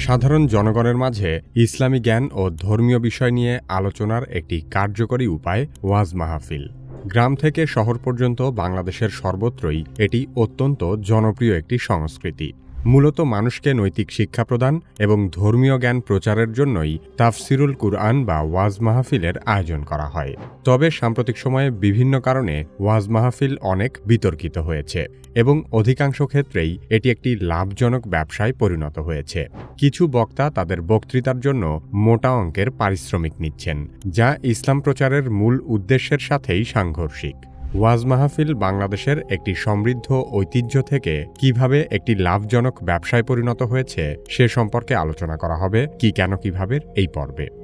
সাধারণ জনগণের মাঝে ইসলামী জ্ঞান ও ধর্মীয় বিষয় নিয়ে আলোচনার একটি কার্যকরী উপায় ওয়াজ মাহফিল। গ্রাম থেকে শহর পর্যন্ত বাংলাদেশের সর্বত্রই এটি অত্যন্ত জনপ্রিয় একটি সংস্কৃতি। মূলত মানুষকে নৈতিক শিক্ষা প্রদান এবং ধর্মীয় জ্ঞান প্রচারের জন্যই তাফসিরুল কুরআন বা ওয়াজ মাহফিলের আয়োজন করা হয়। তবে সাম্প্রতিক সময়ে বিভিন্ন কারণে ওয়াজ মাহফিল অনেক বিতর্কিত হয়েছে এবং অধিকাংশ ক্ষেত্রেই এটি একটি লাভজনক ব্যবসায় পরিণত হয়েছে। কিছু বক্তা তাদের বক্তৃতার জন্য মোটা অঙ্কের পারিশ্রমিক নিচ্ছেন, যা ইসলাম প্রচারের মূল উদ্দেশ্যের সাথেই সাংঘর্ষিক। ওয়াজ মাহফিল বাংলাদেশের একটি সমৃদ্ধ ঐতিহ্য থেকে কীভাবে একটি লাভজনক ব্যবসায় পরিণত হয়েছে সে সম্পর্কে আলোচনা করা হবে, কি কেন কীভাবে, এই পর্বে।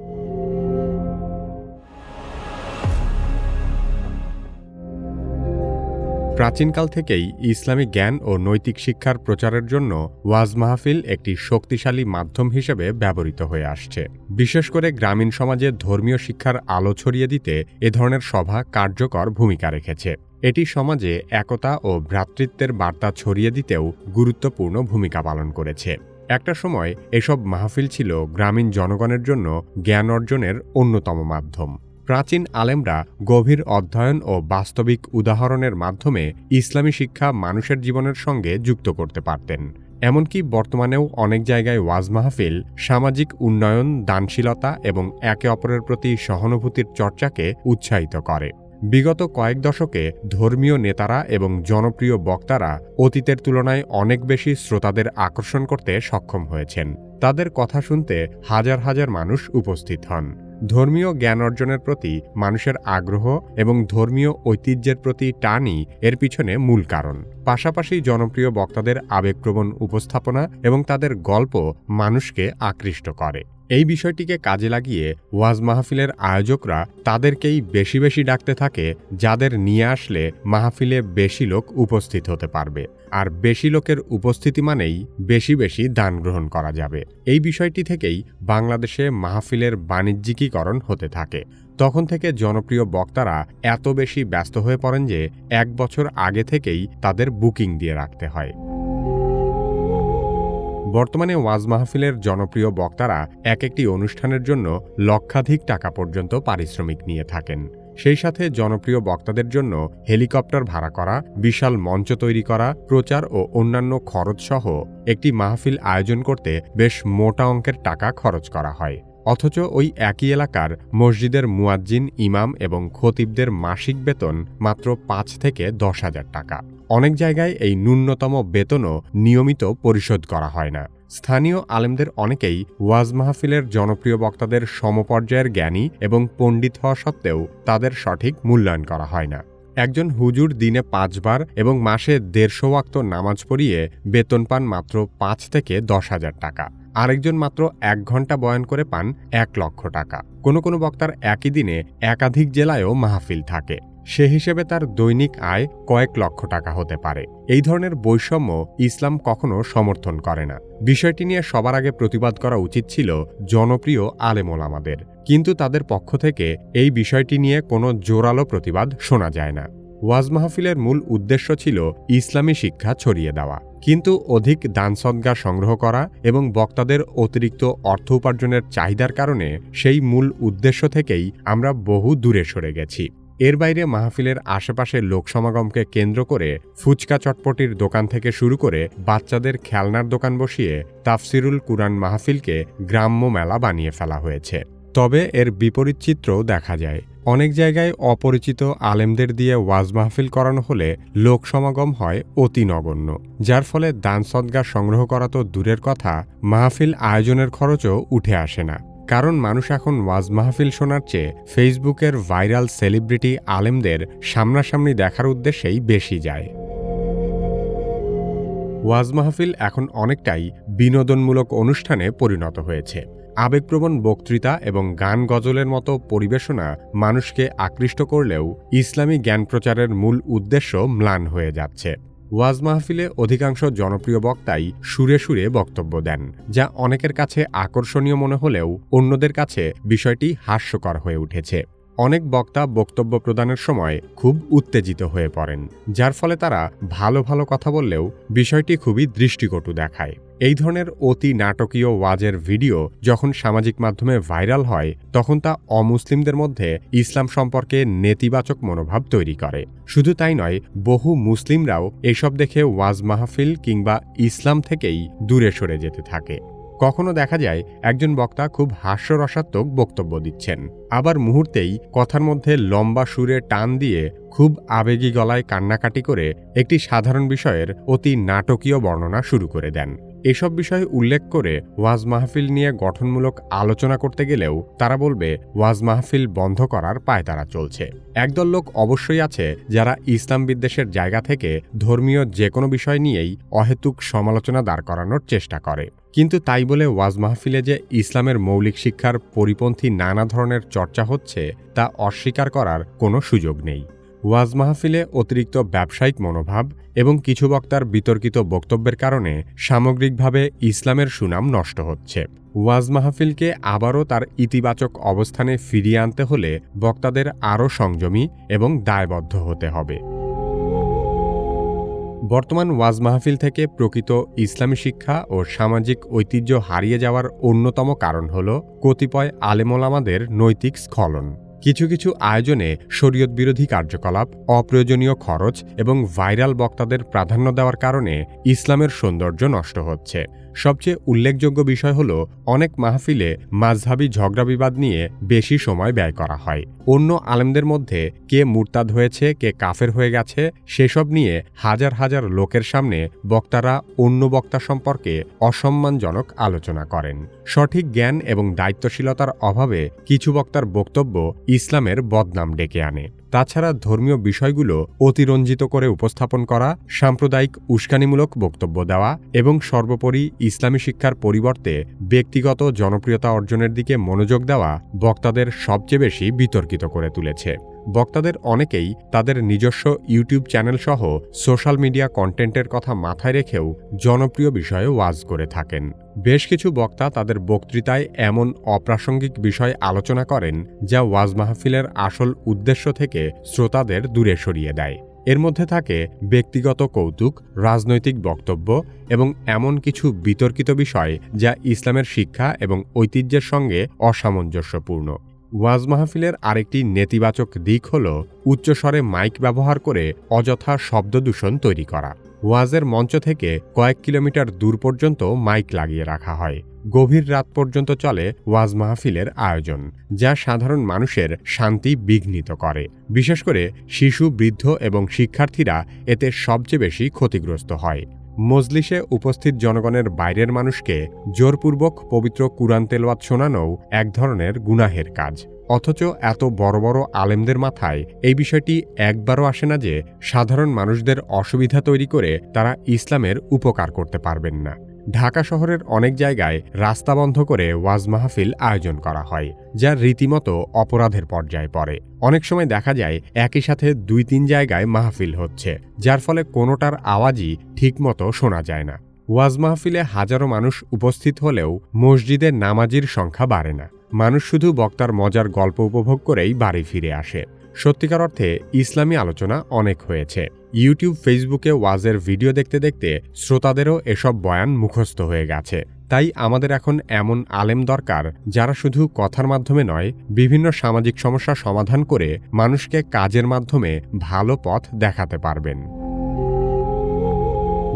প্রাচীনকাল থেকেই ইসলামী জ্ঞান ও নৈতিক শিক্ষার প্রচারের জন্য ওয়াজ মাহফিল একটি শক্তিশালী মাধ্যম হিসেবে ব্যবহৃত হয়ে আসছে। বিশেষ করে গ্রামীণ সমাজে ধর্মীয় শিক্ষার আলো ছড়িয়ে দিতে এ ধরনের সভা কার্যকর ভূমিকা রেখেছে। এটি সমাজে একতা ও ভ্রাতৃত্বের বার্তা ছড়িয়ে দিতেও গুরুত্বপূর্ণ ভূমিকা পালন করেছে। একটা সময় এসব মাহফিল ছিল গ্রামীণ জনগণের জন্য জ্ঞান অর্জনের অন্যতম মাধ্যম। প্রাচীন আলেমরা গভীর অধ্যয়ন ও বাস্তবিক উদাহরণের মাধ্যমে ইসলামী শিক্ষা মানুষের জীবনের সঙ্গে যুক্ত করতে পারতেন। এমনকি বর্তমানেও অনেক জায়গায় ওয়াজ মাহফিল, সামাজিক উন্নয়ন, দানশীলতা এবং একে অপরের প্রতি সহানুভূতির চর্চাকে উৎসাহিত করে। বিগত কয়েক দশকে ধর্মীয় নেতারা এবং জনপ্রিয় বক্তারা অতীতের তুলনায় অনেক বেশি শ্রোতাদের আকর্ষণ করতে সক্ষম হয়েছেন। তাদের কথা শুনতে হাজার হাজার মানুষ উপস্থিত হন। ধর্মীয় জ্ঞান অর্জনের প্রতি মানুষের আগ্রহ এবং ধর্মীয় ঐতিহ্যের প্রতি টানই এর পিছনে মূল কারণ। পাশাপাশি জনপ্রিয় বক্তাদের আবেগপ্রবণ উপস্থাপনা এবং তাদের গল্প মানুষকে আকৃষ্ট করে। এই বিষয়টিকে কাজে লাগিয়ে ওয়াজ মাহফিলের আয়োজকরা তাদেরকেই বেশি বেশি ডাকতে থাকে, যাদের নিয়ে আসলে মাহফিলে বেশি লোক উপস্থিত হতে পারবে। আর বেশি লোকের উপস্থিতি মানেই বেশি বেশি দান গ্রহণ করা যাবে। এই বিষয়টি থেকেই বাংলাদেশে মাহফিলের বাণিজ্যিকীকরণ হতে থাকে। তখন থেকে জনপ্রিয় বক্তারা এত বেশি ব্যস্ত হয়ে পড়েন যে এক বছর আগে থেকেই তাদের বুকিং দিয়ে রাখতে হয়। বর্তমানে ওয়াজ মাহফিলের জনপ্রিয় বক্তারা এক একটি অনুষ্ঠানের জন্য লক্ষাধিক টাকা পর্যন্ত পারিশ্রমিক নিয়ে থাকেন। সেই সাথে জনপ্রিয় বক্তাদের জন্য হেলিকপ্টার ভাড়া করা, বিশাল মঞ্চ তৈরি করা, প্রচার ও অন্যান্য খরচ সহ একটি মাহফিল আয়োজন করতে বেশ মোটা অঙ্কের টাকা খরচ করা হয়। অথচ ওই একই এলাকার মসজিদের মুয়াজ্জিন, ইমাম এবং খতিবদের মাসিক বেতন মাত্র পাঁচ থেকে দশ হাজার টাকা। অনেক জায়গায় এই ন্যূনতম বেতনও নিয়মিত পরিশোধ করা হয় না। স্থানীয় আলেমদের অনেকেই ওয়াজ মাহফিলের জনপ্রিয় বক্তাদের সমপর্যায়ের জ্ঞানী এবং পণ্ডিত হওয়া সত্ত্বেও তাদের সঠিক মূল্যায়ন করা হয় না। একজন হুজুর দিনে পাঁচবার এবং মাসে দেড়শো ওয়াক্ত নামাজ পড়িয়ে বেতন পান মাত্র পাঁচ থেকে দশ হাজার টাকা। আরেকজন মাত্র এক ঘণ্টা বয়ান করে পান এক লক্ষ টাকা। কোনো কোনো বক্তার একই দিনে একাধিক জেলায়ও মাহফিল থাকে। সে হিসেবে তার দৈনিক আয় কয়েক লক্ষ টাকা হতে পারে। এই ধরনের বৈষম্য ইসলাম কখনো সমর্থন করে না। বিষয়টি নিয়ে সবার আগে প্রতিবাদ করা উচিত ছিল জনপ্রিয় আলেমোল আমাদের কিন্তু তাদের পক্ষ থেকে এই বিষয়টি নিয়ে কোনো জোরালো প্রতিবাদ শোনা যায় না। ওয়াজ মাহফিলের মূল উদ্দেশ্য ছিল ইসলামী শিক্ষা ছড়িয়ে দেওয়া। কিন্তু অধিক দান সদ্গা সংগ্রহ করা এবং বক্তাদের অতিরিক্ত অর্থ উপার্জনের চাহিদার কারণে সেই মূল উদ্দেশ্য থেকেই আমরা বহু দূরে সরে গেছি। এর বাইরে মাহফিলের আশেপাশের লোকসমাগমকে কেন্দ্র করে ফুচকা চটপটির দোকান থেকে শুরু করে বাচ্চাদের খেলনার দোকান বসিয়ে তাফসিরুল কুরআন মাহফিলকে গ্রাম্য মেলা বানিয়ে ফেলা হয়েছে। তবে এর বিপরীত চিত্রও দেখা যায়। অনেক জায়গায় অপরিচিত আলেমদের দিয়ে ওয়াজ মাহফিল করানো হলে লোক সমাগম হয় অতি নগণ্য। যার ফলে দান সদ্গা সংগ্রহ করা তো দূরের কথা, মাহফিল আয়োজনের খরচও উঠে আসে না। কারণ মানুষ এখন ওয়াজ মাহফিল শোনার চেয়ে ফেসবুকের ভাইরাল সেলিব্রিটি আলেমদের সামনাসামনি দেখার উদ্দেশ্যেই বেশি যায়। ওয়াজ মাহফিল এখন অনেকটাই বিনোদনমূলক অনুষ্ঠানে পরিণত হয়েছে। আবেগপ্রবণ বক্তৃতা এবং গান গজলের মতো পরিবেশনা মানুষকে আকৃষ্ট করলেও ইসলামী জ্ঞান প্রচারের মূল উদ্দেশ্য ম্লান হয়ে যাচ্ছে। ওয়াজ মাহফিলে অধিকাংশ জনপ্রিয় বক্তাই সুরে সুরে বক্তব্য দেন, যা অনেকের কাছে আকর্ষণীয় মনে হলেও অন্যদের কাছে বিষয়টি হাস্যকর হয়ে উঠেছে। অনেক বক্তা বক্তব্য প্রদানের সময় খুব উত্তেজিত হয়ে পড়েন, যার ফলে তারা ভালো ভালো কথা বললেও বিষয়টি খুবই দৃষ্টিকটু দেখায়। এই ধরনের অতি নাটকীয় ওয়াজের ভিডিও যখন সামাজিক মাধ্যমে ভাইরাল হয়, তখন তা অমুসলিমদের মধ্যে ইসলাম সম্পর্কে নেতিবাচক মনোভাব তৈরি করে। শুধু তাই নয়, বহু মুসলিমরাও এসব দেখে ওয়াজ মাহফিল কিংবা ইসলাম থেকেই দূরে সরে যেতে থাকে। কখনো দেখা যায়, একজন বক্তা খুব হাস্যরসাত্মক বক্তব্য দিচ্ছেন। আবার মুহূর্তেই কথার মধ্যে লম্বা সুরে টান দিয়ে খুব আবেগী গলায় কান্নাকাটি করে একটি সাধারণ বিষয়ের অতি নাটকীয় বর্ণনা শুরু করে দেন। এসব বিষয় উল্লেখ করে ওয়াজ মাহফিল নিয়ে গঠনমূলক আলোচনা করতে গেলেও তারা বলবে, ওয়াজ মাহফিল বন্ধ করার পায়তারা চলছে। একদল লোক অবশ্যই আছে যারা ইসলাম বিদ্বেষের জায়গা থেকে ধর্মীয় যে কোনো বিষয় নিয়েই অহেতুক সমালোচনা দাঁড় করানোর চেষ্টা করে। কিন্তু তাই বলে ওয়াজ মাহফিলে যে ইসলামের মৌলিক শিক্ষার পরিপন্থী নানা ধরনের চর্চা হচ্ছে, তা অস্বীকার করার কোনো সুযোগ নেই। ওয়াজ মাহফিলে অতিরিক্ত ব্যবসায়িক মনোভাব এবং কিছু বক্তার বিতর্কিত বক্তব্যের কারণে সামগ্রিকভাবে ইসলামের সুনাম নষ্ট হচ্ছে। ওয়াজ মাহফিলকে আবারও তার ইতিবাচক অবস্থানে ফিরিয়ে আনতে হলে বক্তাদের আরও সংযমী এবং দায়বদ্ধ হতে হবে। বর্তমান ওয়াজ মাহফিল থেকে প্রকৃত ইসলামী শিক্ষা ও সামাজিক ঐতিহ্য হারিয়ে যাওয়ার অন্যতম কারণ হল কতিপয় আলেমোলামাদের নৈতিক স্খলন। কিছু কিছু আয়োজনে শরীয়ত বিরোধী কার্যকলাপ, অপ্রয়োজনীয় খরচ এবং ভাইরাল বক্তাদের প্রাধান্য দেওয়ার কারণে ইসলামের সৌন্দর্য নষ্ট হচ্ছে। সবচেয়ে উল্লেখযোগ্য বিষয় হল, অনেক মাহফিলে মাঝহাবি ঝগড়া বিবাদ নিয়ে বেশি সময় ব্যয় করা হয়। অন্য আলেমদের মধ্যে কে মুরতাদ হয়েছে, কে কাফের হয়ে গেছে, সেসব নিয়ে হাজার হাজার লোকের সামনে বক্তারা অন্য বক্তা সম্পর্কে অসম্মানজনক আলোচনা করেন। সঠিক জ্ঞান এবং দায়িত্বশীলতার অভাবে কিছু বক্তার বক্তব্য ইসলামের বদনাম ডেকে আনে। তাছাড়া ধর্মীয় বিষয়গুলো অতিরঞ্জিত করে উপস্থাপন করা, সাম্প্রদায়িক উস্কানিমূলক বক্তব্য দেওয়া এবং সর্বোপরি ইসলামী শিক্ষার পরিবর্তে ব্যক্তিগত জনপ্রিয়তা অর্জনের দিকে মনোযোগ দেওয়া বক্তাদের সবচেয়ে বেশি বিতর্কিত করে তুলেছে। বক্তাদের অনেকেই তাদের নিজস্ব ইউটিউব চ্যানেল সহ সোশ্যাল মিডিয়া কন্টেন্টের কথা মাথায় রেখেও জনপ্রিয় বিষয়ে ওয়াজ করে থাকেন। বেশ কিছু বক্তা তাদের বক্তৃতায় এমন অপ্রাসঙ্গিক বিষয় আলোচনা করেন যা ওয়াজ মাহফিলের আসল উদ্দেশ্য থেকে শ্রোতাদের দূরে সরিয়ে দেয়। এর মধ্যে থাকে ব্যক্তিগত কৌতুক, রাজনৈতিক বক্তব্য এবং এমন কিছু বিতর্কিত বিষয় যা ইসলামের শিক্ষা এবং ঐতিহ্যের সঙ্গে অসামঞ্জস্যপূর্ণ। ওয়াজ মাহফিলের আরেকটি নেতিবাচক দিক হল উচ্চস্বরে মাইক ব্যবহার করে অযথা শব্দ দূষণ তৈরি করা। ওয়াজের মঞ্চ থেকে কয়েক কিলোমিটার দূর পর্যন্ত মাইক লাগিয়ে রাখা হয়। গভীর রাত পর্যন্ত চলে ওয়াজ মাহফিলের আয়োজন, যা সাধারণ মানুষের শান্তি বিঘ্নিত করে। বিশেষ করে শিশু, বৃদ্ধ এবং শিক্ষার্থীরা এতে সবচেয়ে বেশি ক্ষতিগ্রস্ত হয়। মজলিসে উপস্থিত জনগণের বাইরের মানুষকে জোরপূর্বক পবিত্র কুরআন তেলওয়াত শোনানোও এক ধরনের গুনাহের কাজ। অথচ এত বড় বড় আলেমদের মাথায় এই বিষয়টি একবারও আসে না যে সাধারণ মানুষদের অসুবিধা তৈরি করে তারা ইসলামের উপকার করতে পারবেন না। ঢাকা শহরের অনেক জায়গায় রাস্তা বন্ধ করে ওয়াজ মাহফিল আয়োজন করা হয়, যা রীতিমতো অপরাধের পর্যায়ে পড়ে। অনেক সময় দেখা যায় একই সাথে দুই তিন জায়গায় মাহফিল হচ্ছে, যার ফলে কোনোটার আওয়াজই ঠিকমতো শোনা যায় না। ওয়াজ মাহফিলে হাজারো মানুষ উপস্থিত হলেও মসজিদের নামাজির সংখ্যা বাড়ে না। মানুষ শুধু বক্তার মজার গল্প উপভোগ করেই বাড়ি ফিরে আসে। সত্যিকার অর্থে ইসলামী আলোচনা অনেক হয়েছে। ইউটিউব, ফেসবুকে ওয়াজের ভিডিও দেখতে দেখতে শ্রোতাদেরও এসব বয়ান মুখস্থ হয়ে গেছে। তাই আমাদের এখন এমন আলেম দরকার যারা শুধু কথার মাধ্যমে নয়, বিভিন্ন সামাজিক সমস্যা সমাধান করে মানুষকে কাজের মাধ্যমে ভালো পথ দেখাতে পারবেন।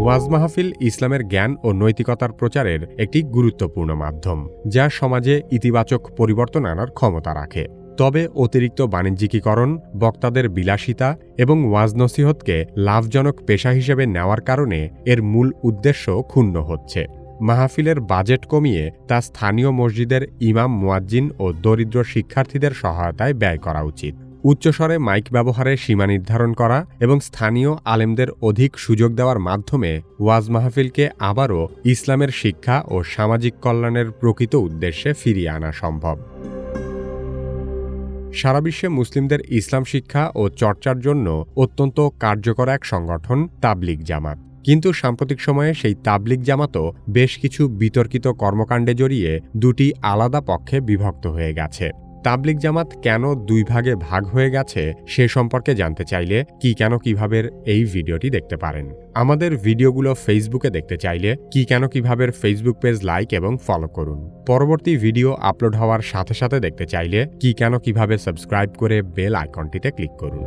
ওয়াজ মাহফিল ইসলামের জ্ঞান ও নৈতিকতার প্রচারের একটি গুরুত্বপূর্ণ মাধ্যম, যা সমাজে ইতিবাচক পরিবর্তন আনার ক্ষমতা রাখে। তবে অতিরিক্ত বাণিজ্যিকীকরণ, বক্তাদের বিলাসিতা এবং ওয়াজ নসিহতকে লাভজনক পেশা হিসেবে নেওয়ার কারণে এর মূল উদ্দেশ্য ক্ষুণ্ণ হচ্ছে। মাহফিলের বাজেট কমিয়ে তা স্থানীয় মসজিদের ইমাম মুয়াজ্জিন ও দরিদ্র শিক্ষার্থীদের সহায়তায় ব্যয় করা উচিত। উচ্চস্বরে মাইক ব্যবহারের সীমা নির্ধারণ করা এবং স্থানীয় আলেমদের অধিক সুযোগ দেওয়ার মাধ্যমে ওয়াজ মাহফিলকে আবারও ইসলামের শিক্ষা ও সামাজিক কল্যাণের প্রকৃত উদ্দেশ্যে ফিরিয়ে আনা সম্ভব। সারা বিশ্বে মুসলিমদের ইসলাম শিক্ষা ও চর্চার জন্য অত্যন্ত কার্যকর এক সংগঠন, তাবলিগ জামাত। কিন্তু সাম্প্রতিক সময়ে সেই তাবলিগ জামাতও বেশ কিছু বিতর্কিত কর্মকাণ্ডে জড়িয়ে দুটি আলাদা পক্ষে বিভক্ত হয়ে গেছে। তাবলিক জামাত কেন দুই ভাগে ভাগ হয়ে গেছে সে সম্পর্কে জানতে চাইলে কি কেন কীভাবে এই ভিডিওটি দেখতে পারেন। আমাদের ভিডিওগুলো ফেসবুকে দেখতে চাইলে কি কেন কীভাবে ফেসবুক পেজ লাইক এবং ফলো করুন। পরবর্তী ভিডিও আপলোড হওয়ার সাথে সাথে দেখতে চাইলে কি কেন কীভাবে সাবস্ক্রাইব করে বেল আইকনটিতে ক্লিক করুন।